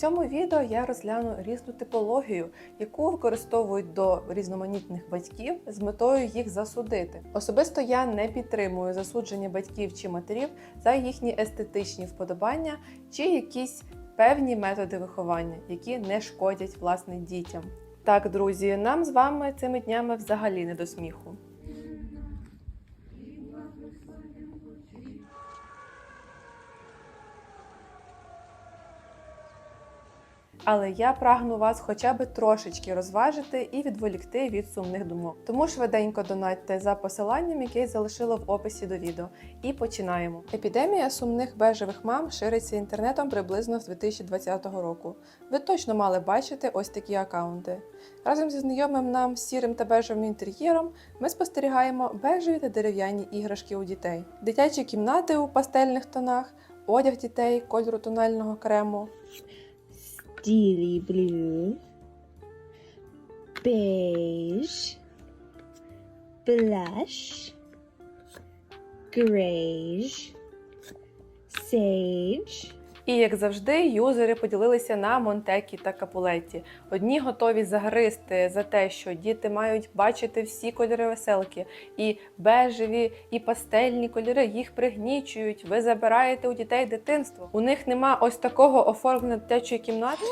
Цьому відео я розгляну різну типологію, яку використовують до різноманітних батьків з метою їх засудити. Особисто я не підтримую засудження батьків чи матерів за їхні естетичні вподобання чи якісь певні методи виховання, які не шкодять власне дітям. Так, друзі, нам з вами цими днями взагалі не до сміху. Але я прагну вас хоча б трошечки розважити і відволікти від сумних думок. Тому швиденько донатьте за посиланням, яке я залишила в описі до відео. І починаємо. Епідемія сумних бежевих мам шириться інтернетом приблизно з 2020 року. Ви точно мали бачити ось такі акаунти. Разом зі знайомим нам сірим та бежевим інтер'єром ми спостерігаємо бежеві та дерев'яні іграшки у дітей, дитячі кімнати у пастельних тонах, одяг дітей кольору тонального крему, Steely blue, beige, blush, greige, sage, І як завжди, юзери поділилися на Монтекі та Капулеті. Одні готові загризти за те, що діти мають бачити всі кольори веселки, і бежеві, і пастельні кольори їх пригнічують. Ви забираєте у дітей дитинство. У них нема ось такого оформлення дитячої кімнати.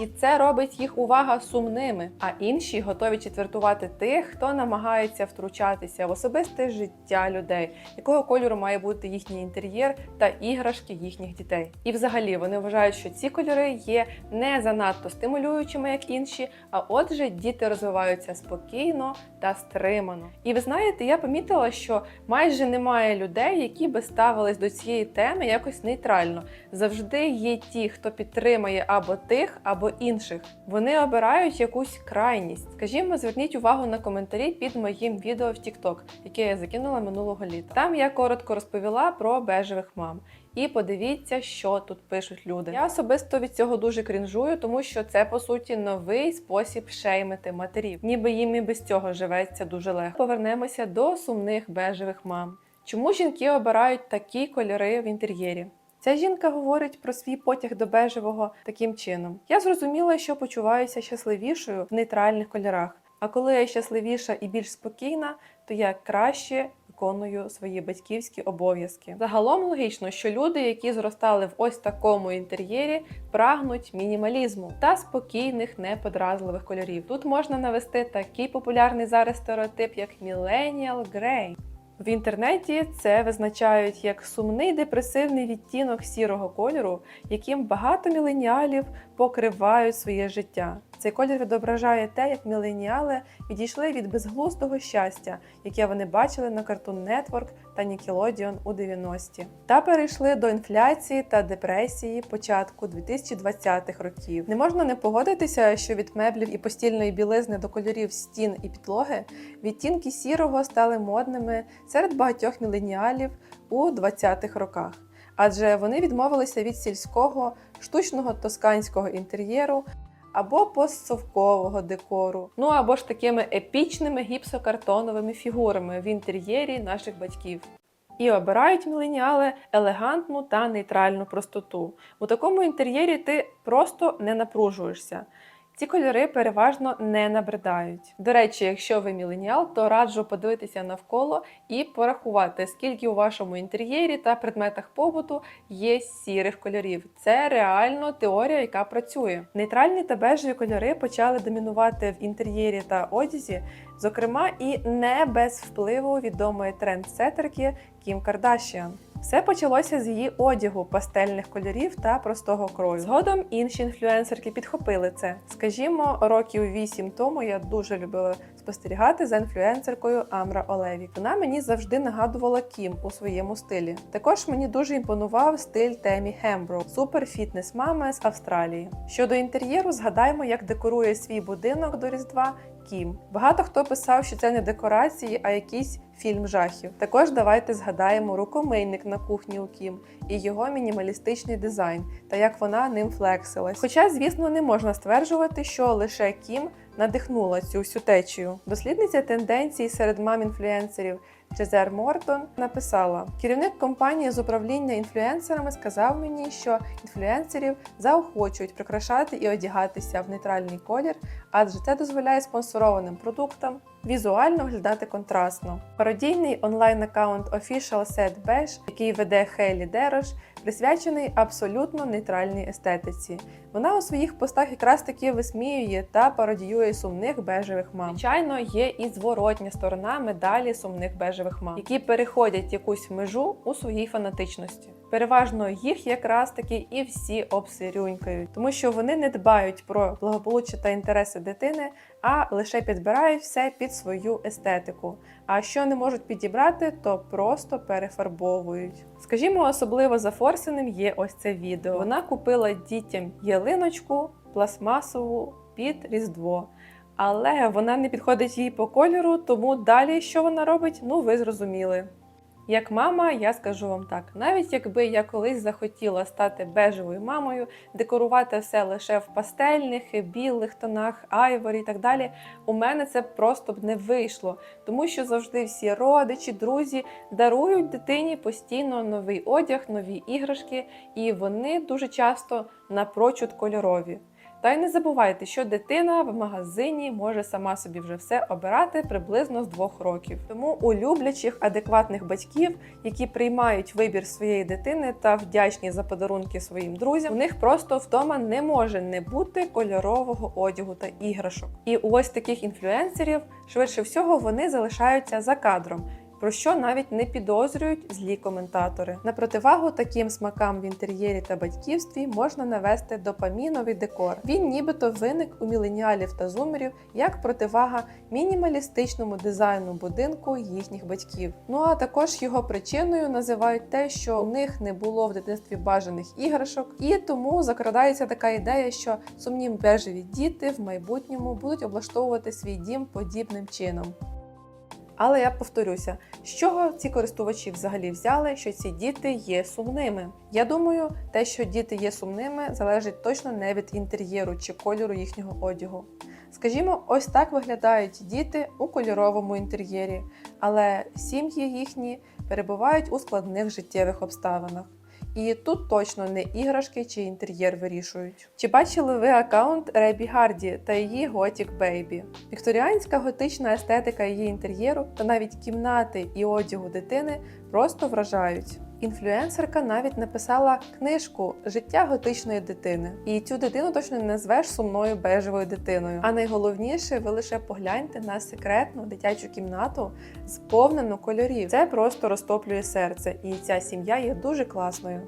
І це робить їх увага сумними. А інші готові четвертувати тих, хто намагається втручатися в особисте життя людей, якого кольору має бути їхній інтер'єр та іграшки їхніх дітей. І взагалі вони вважають, що ці кольори є не занадто стимулюючими, як інші. А отже, діти розвиваються спокійно та стримано. І ви знаєте, я помітила, що майже немає людей, які би ставились до цієї теми якось нейтрально. Завжди є ті, хто підтримує або тих, або інших. Вони обирають якусь крайність. Скажімо, зверніть увагу на коментарі під моїм відео в TikTok, яке я закинула минулого літа. Там я коротко розповіла про бежевих мам. І подивіться, що тут пишуть люди. Я особисто від цього дуже крінжую, тому що це по суті новий спосіб шеймити матерів, ніби їм і без цього живеться дуже легко. Повернемося до сумних бежевих мам. Чому жінки обирають такі кольори в інтер'єрі? Ця жінка говорить про свій потяг до бежевого таким чином: я зрозуміла, що почуваюся щасливішою в нейтральних кольорах. А коли я щасливіша і більш спокійна, то я краще виконую свої батьківські обов'язки. Загалом логічно, що люди, які зростали в ось такому інтер'єрі, прагнуть мінімалізму та спокійних, неподразливих кольорів. Тут можна навести такий популярний зараз стереотип, як Millennial Grey. В інтернеті це визначають як сумний депресивний відтінок сірого кольору, яким багато міленіалів покривають своє життя. Цей колір відображає те, як міленіали відійшли від безглуздого щастя, яке вони бачили на Cartoon Network та Nickelodeon у 90-ті, та перейшли до інфляції та депресії початку 2020-х років. Не можна не погодитися, що від меблів і постільної білизни до кольорів стін і підлоги відтінки сірого стали модними серед багатьох міленіалів у 20-х роках. Адже вони відмовилися від сільського штучного тосканського інтер'єру або постсовкового декору, ну або ж такими епічними гіпсокартоновими фігурами в інтер'єрі наших батьків. І обирають міленіали елегантну та нейтральну простоту. У такому інтер'єрі ти просто не напружуєшся. Ці кольори переважно не набридають. До речі, якщо ви міленіал, то раджу подивитися навколо і порахувати, скільки у вашому інтер'єрі та предметах побуту є сірих кольорів. Це реально теорія, яка працює. Нейтральні та бежеві кольори почали домінувати в інтер'єрі та одязі, зокрема і не без впливу відомої трендсетерки Кім Кардашіан. Все почалося з її одягу, пастельних кольорів та простого крою. Згодом інші інфлюенсерки підхопили це. Скажімо, років вісім тому я дуже любила спостерігати за інфлюенсеркою Амра Олевік. Вона мені завжди нагадувала Кім у своєму стилі. Також мені дуже імпонував стиль Темі Хембро, супер фітнес мами з Австралії. Щодо інтер'єру, згадаємо, як декорує свій будинок до Різдва Кім. Багато хто писав, що це не декорації, а якийсь фільм жахів. Також давайте згадаємо рукомийник на кухні у Кім і його мінімалістичний дизайн та як вона ним флексилась. Хоча, звісно, не можна стверджувати, що лише Кім надихнула цю всю течію. Дослідниця тенденцій серед мам інфлюенсерів Джезер Мортон написала: керівник компанії з управління інфлюенсерами сказав мені, що інфлюенсерів заохочують прикрашати і одягатися в нейтральний колір, адже це дозволяє спонсорованим продуктам візуально виглядати контрастно. Пародійний онлайн-аккаунт Official Set Bash, який веде Хейлі Дерош, присвячений абсолютно нейтральній естетиці. Вона у своїх постах якраз таки висміює та пародіює сумних бежевих мам. Звичайно, є і зворотня сторона медалі сумних бежевих мам, які переходять якусь межу у своїй фанатичності. Переважно їх якраз таки і всі обсирюнькають, тому що вони не дбають про благополуччя та інтереси дитини, а лише підбирають все під свою естетику. А що не можуть підібрати, то просто перефарбовують. Скажімо, особливо зафорсеним є ось це відео. Вона купила дітям ялиночку пластмасову під Різдво. Але вона не підходить їй по кольору, тому далі що вона робить, ну ви зрозуміли. Як мама, я скажу вам так: навіть якби я колись захотіла стати бежевою мамою, декорувати все лише в пастельних, білих тонах, айворі і так далі, у мене це просто б не вийшло, тому що завжди всі родичі, друзі дарують дитині постійно новий одяг, нові іграшки, і вони дуже часто напрочуд кольорові. Та й не забувайте, що дитина в магазині може сама собі вже все обирати приблизно з двох років. Тому у люблячих, адекватних батьків, які приймають вибір своєї дитини та вдячні за подарунки своїм друзям, у них просто вдома не може не бути кольорового одягу та іграшок. І у ось таких інфлюенсерів швидше всього вони залишаються за кадром про що навіть не підозрюють злі коментатори. На противагу таким смакам в інтер'єрі та батьківстві можна навести допаміновий декор. Він нібито виник у міленіалів та зумерів як противага мінімалістичному дизайну будинку їхніх батьків. Ну а також його причиною називають те, що у них не було в дитинстві бажаних іграшок, і тому закрадається така ідея, що сумні бежеві діти в майбутньому будуть облаштовувати свій дім подібним чином. Але я повторюся, з чого ці користувачі взагалі взяли, що ці діти є сумними. Я думаю, те, що діти є сумними, залежить точно не від інтер'єру чи кольору їхнього одягу. Скажімо, ось так виглядають діти у кольоровому інтер'єрі, але сім'ї їхні перебувають у складних життєвих обставинах. І тут точно не іграшки чи інтер'єр вирішують. Чи бачили ви аккаунт Ребі Гарді та її Gothic Baby? Вікторіанська готична естетика її інтер'єру та навіть кімнати і одягу дитини просто вражають. Інфлюенсерка навіть написала книжку Життя готичної дитини. І цю дитину точно не назвеш сумною бежевою дитиною. А найголовніше, ви лише погляньте на секретну дитячу кімнату, сповнену кольорів. Це просто розтоплює серце, і ця сім'я є дуже класною.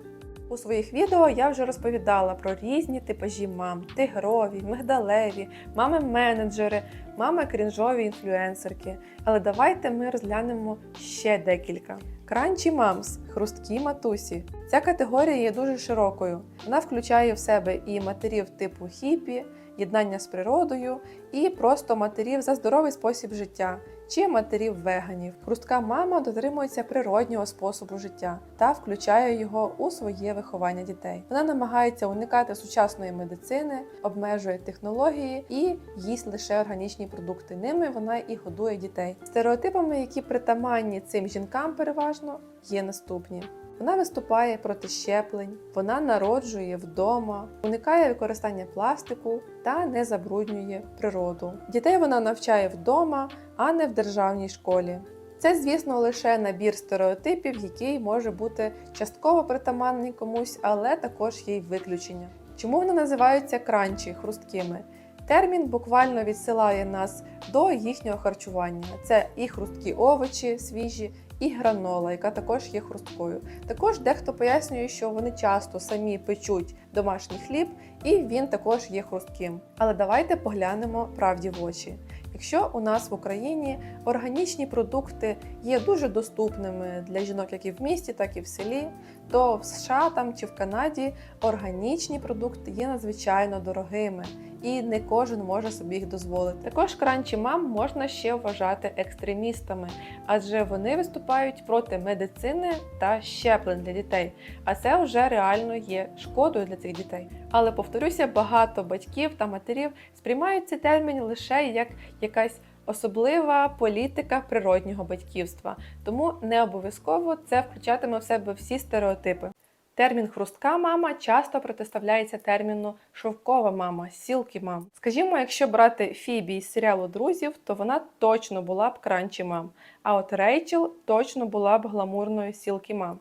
У своїх відео я вже розповідала про різні типажі мам: тигрові, мигдалеві, мами-менеджери, мами крінжові інфлюенсерки. Але давайте ми розглянемо ще декілька. Кранчі мамс, хрусткі матусі. Ця категорія є дуже широкою. Вона включає в себе і матерів типу хіпі, єднання з природою, і просто матерів за здоровий спосіб життя, чи матерів веганів. Хрустка мама дотримується природнього способу життя та включає його у своє виховання дітей. Вона намагається уникати сучасної медицини, обмежує технології і їсть лише органічні продукти. Ними вона і годує дітей. Стереотипами, які притаманні цим жінкам, переважно є наступні. Вона виступає проти щеплень, вона народжує вдома, уникає використання пластику та не забруднює природу. Дітей вона навчає вдома, а не в державній школі. Це, звісно, лише набір стереотипів, який може бути частково притаманний комусь, але також є й виключення. Чому вони називаються кранчі хрусткими? Термін буквально відсилає нас до їхнього харчування. Це і хрусткі овочі свіжі, і гранола, яка також є хрусткою. Також дехто пояснює, що вони часто самі печуть домашній хліб, і він також є хрустким. Але давайте поглянемо правді в очі. Якщо у нас в Україні органічні продукти є дуже доступними для жінок, як і в місті, так і в селі, то в США там чи в Канаді органічні продукти є надзвичайно дорогими, і не кожен може собі їх дозволити. Також кранчі мам можна ще вважати екстремістами, адже вони виступають проти медицини та щеплень для дітей, а це вже реально є шкодою для цих дітей. Але повторюся, багато батьків та матерів сприймають цей термін лише як якась особлива політика природнього батьківства, тому не обов'язково це включатиме в себе всі стереотипи. Термін хрустка мама часто протиставляється терміну шовкова мама, сілки мам. Скажімо, якщо брати Фібі із серіалу друзів, то вона точно була б кранчі мам. А от Рейчел точно була б гламурною сілки мам.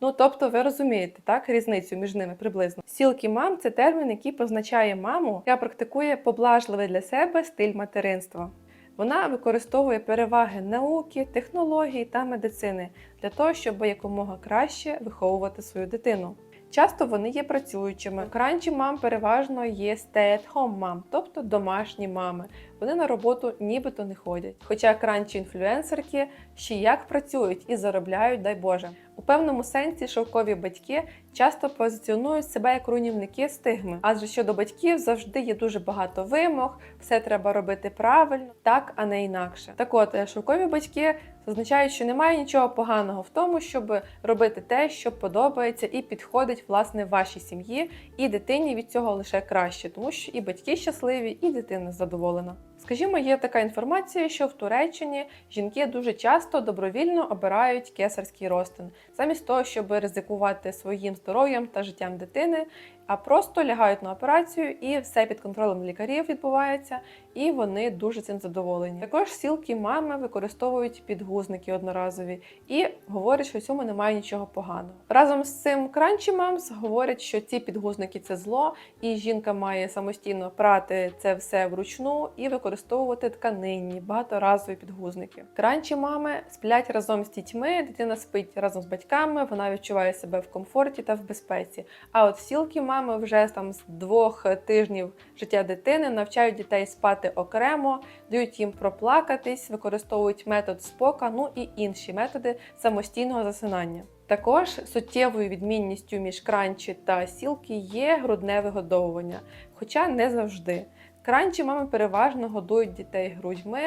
Ну тобто, ви розумієте, так, різницю між ними приблизно. Сілки мам це термін, який позначає маму, яка практикує поблажливий для себе стиль материнства. Вона використовує переваги науки, технологій та медицини для того, щоб якомога краще виховувати свою дитину. Часто вони є працюючими. Кранчі мам переважно є stay-at-home мам, тобто домашні мами. Вони на роботу нібито не ходять. Хоча кранчі інфлюенсерки ще як працюють і заробляють, дай Боже. У певному сенсі шовкові батьки часто позиціонують себе як руйнівники стигми, адже щодо батьків завжди є дуже багато вимог, все треба робити правильно, так а не інакше. Так от е, шовкові батьки зазначають, що немає нічого поганого в тому, щоб робити те, що подобається і підходить власне вашій сім'ї, і дитині від цього лише краще, тому що і батьки щасливі, і дитина задоволена. Скажімо, є така інформація, що в Туреччині жінки дуже часто добровільно обирають кесарський розтин, замість того, щоб ризикувати своїм здоров'ям та життям дитини, а просто лягають на операцію, і все під контролем лікарів відбувається, і вони дуже цим задоволені. Також сілки мами використовують підгузники одноразові і говорять, що в цьому немає нічого поганого. Разом з цим кранчі мамс говорять, що ці підгузники це зло, і жінка має самостійно прати це все вручну і використовувати тканинні багаторазові підгузники. Кранчі мами сплять разом з дітьми, дитина спить разом з батьками, вона відчуває себе в комфорті та в безпеці. А от сілки мами вже там з двох тижнів життя дитини навчають дітей спати окремо, дають їм проплакатись, використовують метод спока, ну і інші методи самостійного засинання. Також суттєвою відмінністю між кранчі та сілки є грудне вигодовування, хоча не завжди. Кранчі мами переважно годують дітей грудьми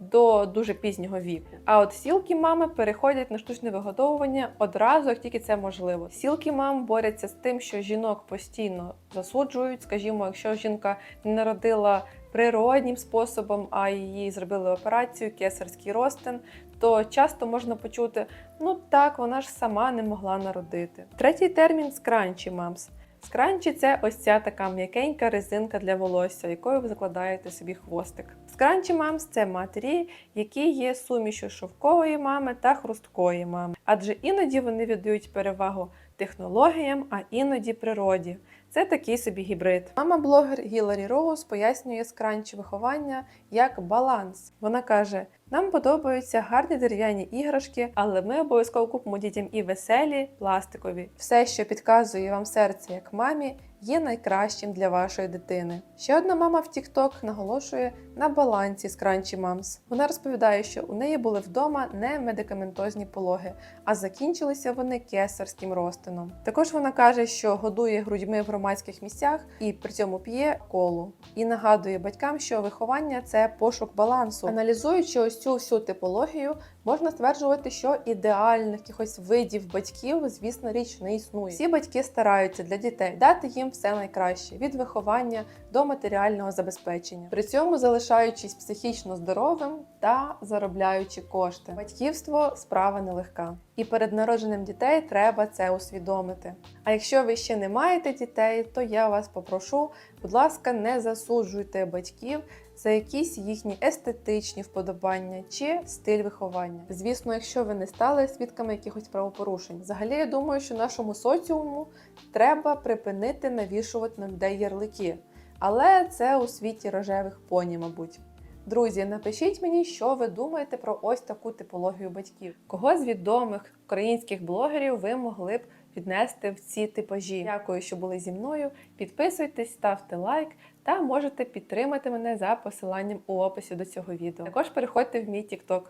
до дуже пізнього віку. А от сілки мами переходять на штучне вигодовування одразу, як тільки це можливо. Сілки мам борються з тим, що жінок постійно засуджують. Скажімо, якщо жінка не народила природнім способом, а її зробили операцію, кесарський розтин, то часто можна почути: ну так, вона ж сама не могла народити. Третій термін скранчі мамс. Скранчі це ось ця така м'якенька резинка для волосся, якою ви закладаєте собі хвостик. Скранчі мамс це матері, які є сумішю шовкової мами та хрусткої мами, адже іноді вони віддають перевагу технологіям, а іноді природі. Це такий собі гібрид. Мама-блогер Гіларі Роуз пояснює скранчі виховання як баланс. Вона каже: нам подобаються гарні дерев'яні іграшки, але ми обов'язково купимо дітям і веселі, пластикові. Все, що підказує вам серце як мамі, є найкращим для вашої дитини. Ще одна мама в TikTok наголошує на балансі з Crunchy Moms. Вона розповідає, що у неї були вдома не медикаментозні пологи, а закінчилися вони кесарським розтином. Також вона каже, що годує грудьми в громадських місцях і при цьому п'є колу. І нагадує батькам, що виховання це пошук балансу. Аналізуючи ось цю всю типологію, можна стверджувати, що ідеальних якихось видів батьків, звісно, річ не існує. Всі батьки стараються для дітей дати їм все найкраще від виховання до матеріального забезпечення, при цьому залишаючись психічно здоровим та заробляючи кошти. Батьківство справа нелегка. І перед народженням дітей треба це усвідомити. А якщо ви ще не маєте дітей, то я вас попрошу, будь ласка, не засуджуйте батьків за якісь їхні естетичні вподобання чи стиль виховання. Звісно, якщо ви не стали свідками якихось правопорушень. Взагалі, я думаю, що нашому соціуму треба припинити навішувати на людей ярлики. Але це у світі рожевих поні, мабуть. Друзі, напишіть мені, що ви думаєте про ось таку типологію батьків. Кого з відомих українських блогерів ви могли б віднести в ці типажі? Дякую, що були зі мною. Підписуйтесь, ставте лайк та можете підтримати мене за посиланням у описі до цього відео. Також переходьте в мій TikTok.